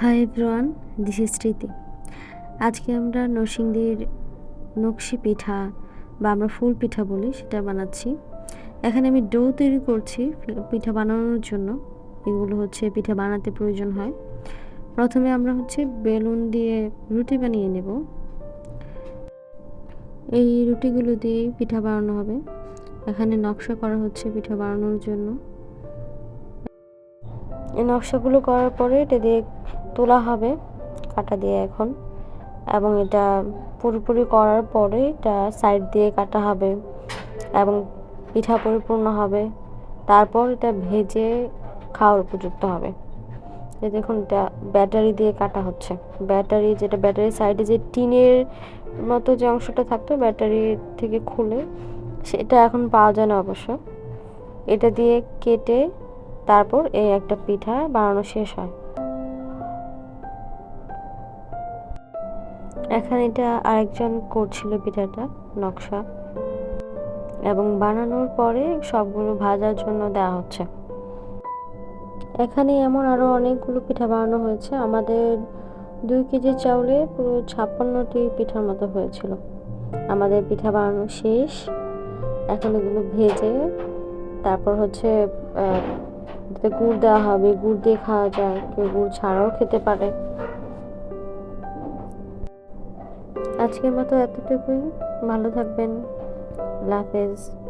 Hi everyone, this is স্মৃতি। আজকে আমরা নরসিংদীর নকশি পিঠা বা আমরা ফুল পিঠা বলি, সেটা বানাচ্ছি। এখানে আমি ডো তৈরি করছি পিঠা বানানোর জন্য। এগুলো হচ্ছে পিঠা বানাতে প্রয়োজন হয়। প্রথমে আমরা হচ্ছে বেলুন দিয়ে রুটি বানিয়ে নেব। এই রুটিগুলো দিয়েই পিঠা বানানো হবে। এখানে নকশা করা হচ্ছে পিঠা বানানোর জন্য। এই নকশাগুলো করার পরে এটা দিয়ে তোলা হবে, কাটা দিয়ে এখন। এবং এটা পুরোপুরি করার পরে এটা সাইড দিয়ে কাটা হবে এবং পিঠা পরিপূর্ণ হবে। তারপর এটা ভেজে খাওয়ার উপযুক্ত হবে। এই দেখুন, এটা ব্যাটারি দিয়ে কাটা হচ্ছে। ব্যাটারি যেটা ব্যাটারি সাইডে যে টিনের মতো যে অংশটা থাকতো, ব্যাটারি থেকে খুলে সেটা এখন পাওয়া যায় না অবশ্য। এটা দিয়ে কেটে তারপর এই একটা পিঠা বানানো শেষ হয়। এখানে এটা আরেকজন করছিল পিঠাটা, নকশা। এবং বানানোর পরে সবগুলো ভাজার জন্য দেওয়া হচ্ছে। এখানে এমন আরও অনেকগুলো পিঠা বানানো হয়েছে। আমাদের দুই কেজি চাউলে পুরো ছাপ্পান্নটি পিঠার মতো হয়েছিল। আমাদের পিঠা বানানো শেষ। এখন এগুলো ভেজে তারপর হচ্ছে গুড় দেওয়া হবে। গুড় দিয়ে খাওয়া যায়। কেউ গুড় ছাড়াও খেতে পারে। আজকের মতো এতটুকুই। ভালো থাকবেন। হাফেজ।